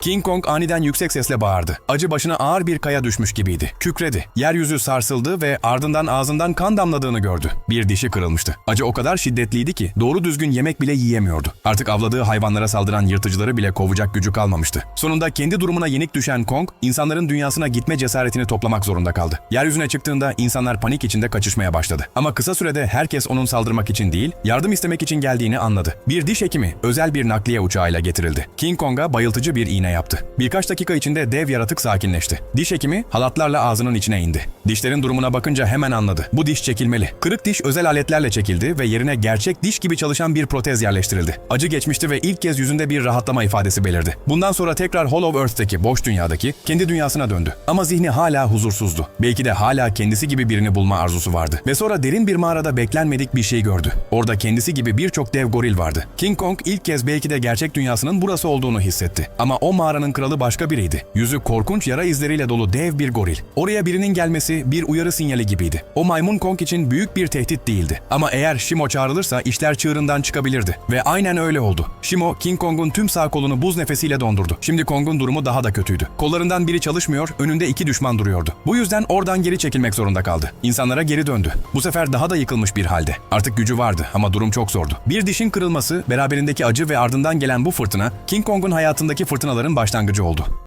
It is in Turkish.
King Kong aniden yüksek sesle bağırdı. Acı başına ağır bir kaya düşmüş gibiydi. Kükredi. Yeryüzü sarsıldı ve ardından ağzından kan damladığını gördü. Bir dişi kırılmıştı. Acı o kadar şiddetliydi ki doğru düzgün yemek bile yiyemiyordu. Artık avladığı hayvanlara saldıran yırtıcıları bile kovacak gücü kalmamıştı. Sonunda kendi durumuna yenik düşen Kong, insanların dünyasına gitme cesaretini toplamak zorunda kaldı. Yeryüzüne çıktığında insanlar panik içinde kaçışmaya başladı. Ama kısa sürede herkes onun saldırmak için değil, yardım istemek için geldiğini anladı. Bir diş hekimi özel bir nakliye uçağıyla getirildi. King Kong'a bayıltıcı bir iğne yaptı. Birkaç dakika içinde dev yaratık sakinleşti. Diş hekimi halatlarla ağzının içine indi. Dişlerin durumuna bakınca hemen anladı. Bu diş çekilmeli. Kırık diş özel aletlerle çekildi ve yerine gerçek diş gibi çalışan bir protez yerleştirildi. Acı geçmişti ve ilk kez yüzünde bir rahatlama ifadesi belirdi. Bundan sonra tekrar Hollow Earth'teki boş dünyadaki kendi dünyasına döndü. Ama zihni hala huzursuzdu. Belki de hala kendisi gibi birini bulma arzusu vardı. Ve sonra derin bir mağarada beklenmedik bir şey gördü. Orada kendisi gibi birçok dev goril vardı. King Kong ilk kez belki de gerçek dünyasının burası olduğunu hissetti. Ama o mağaranın kralı başka biriydi. Yüzü korkunç yara izleriyle dolu dev bir goril. Oraya birinin gelmesi bir uyarı sinyali gibiydi. O maymun Kong için büyük bir tehdit değildi. Ama eğer Shimo çağrılırsa işler çığırından çıkabilirdi. Ve aynen öyle oldu. Shimo, King Kong'un tüm sağ kolunu buz nefesiyle dondurdu. Şimdi Kong'un durumu daha da kötüydü. Kollarından biri çalışmıyor, önünde iki düşman duruyordu. Bu yüzden oradan geri çekilmek zorunda kaldı. İnsanlara geri döndü. Bu sefer daha da yıkılmış bir halde. Artık gücü vardı ama durum çok zordu. Bir dişin kırılması, beraberindeki acı ve ardından gelen bu fırtına, King Kong'un hayatındaki fırtınaların başlangıcı oldu.